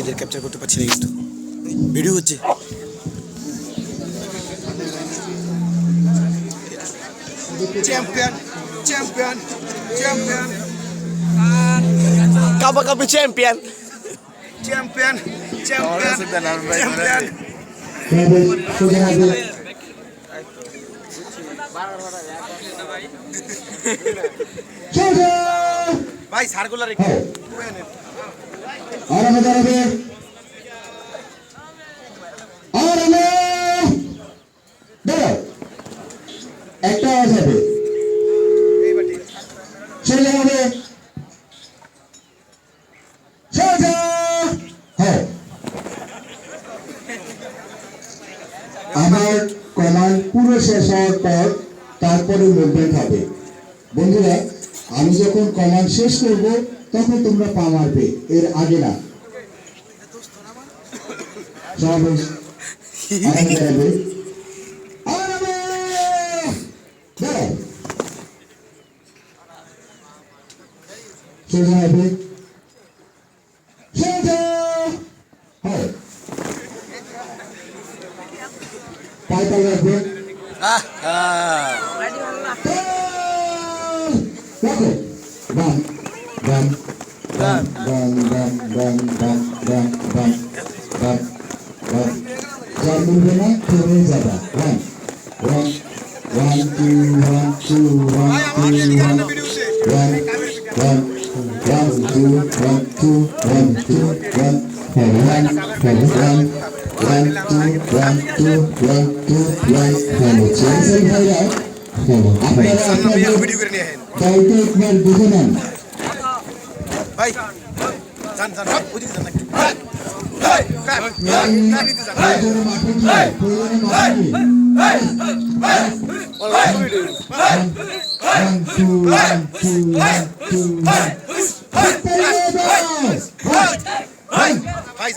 মেয়েদের ক্যাপচার করতে পারছি না কিন্তু। ভিডিও হচ্ছে। চ্যাম্পিয়ন চ্যাম্পিয়ন চ্যাম্পিয়ন কাপা কাপি চ্যাম্পিয়ন চ্যাম্পিয়ন চ্যাম্পিয়ন চ্যাম্পিয়ন ভাই সারগুলা রেখে আরামে দাঁড়াবে পুরো শেষ হওয়ার পর তারপরে মুভমেন্ট হবে বন্ধুরা আমি যখন কমান্ড শেষ করব তখন তোমরা পা মারবে এর আগে না Jarvis, Arangarabbe, Arangarabbe, Jarvis. Jarvis, Jarvis, Hey. Title of the Ah ah. Okay. Done. Done. Done. Done. Done. Done. Done. Done. Done. যা মিলবে না থেমে যাবা one one one two one two one two one one one one two one two one two one one one one two one two one two one hello চেন্সাই ভাইরা আপনারা আপনাদের দায়িত্ব একবার ভাই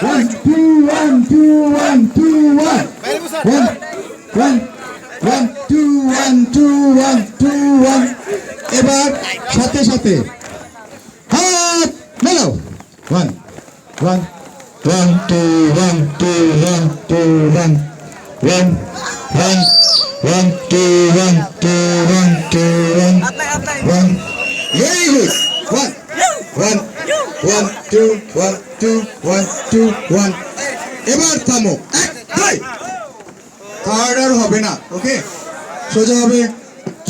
One, two, one, two, one, two, one. One, one, one, two, one, two, one, two, one. এবার সাথে সাথে হাত মেলাও one one One, two, one, two, one, two, one. One, one, one, two, one, two, one, two, one. One. Very good. One. One. One, two, one, two, one, two, one. এবার থামো এক দুই order হবে না ওকে সোজা হবে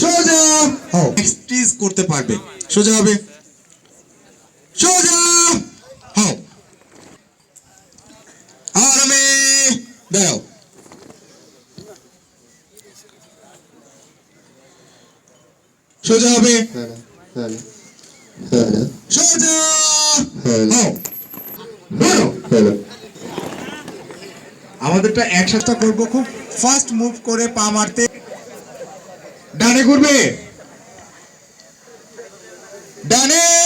সোজা হও করতে পারবে সোজা হবে দাঁড়াও সোজা হবে আমাদেরটা একসাথে করব খুব ফাস্ট মুভ করে পা মারতে। ডানে ঘুরবে। ডানে।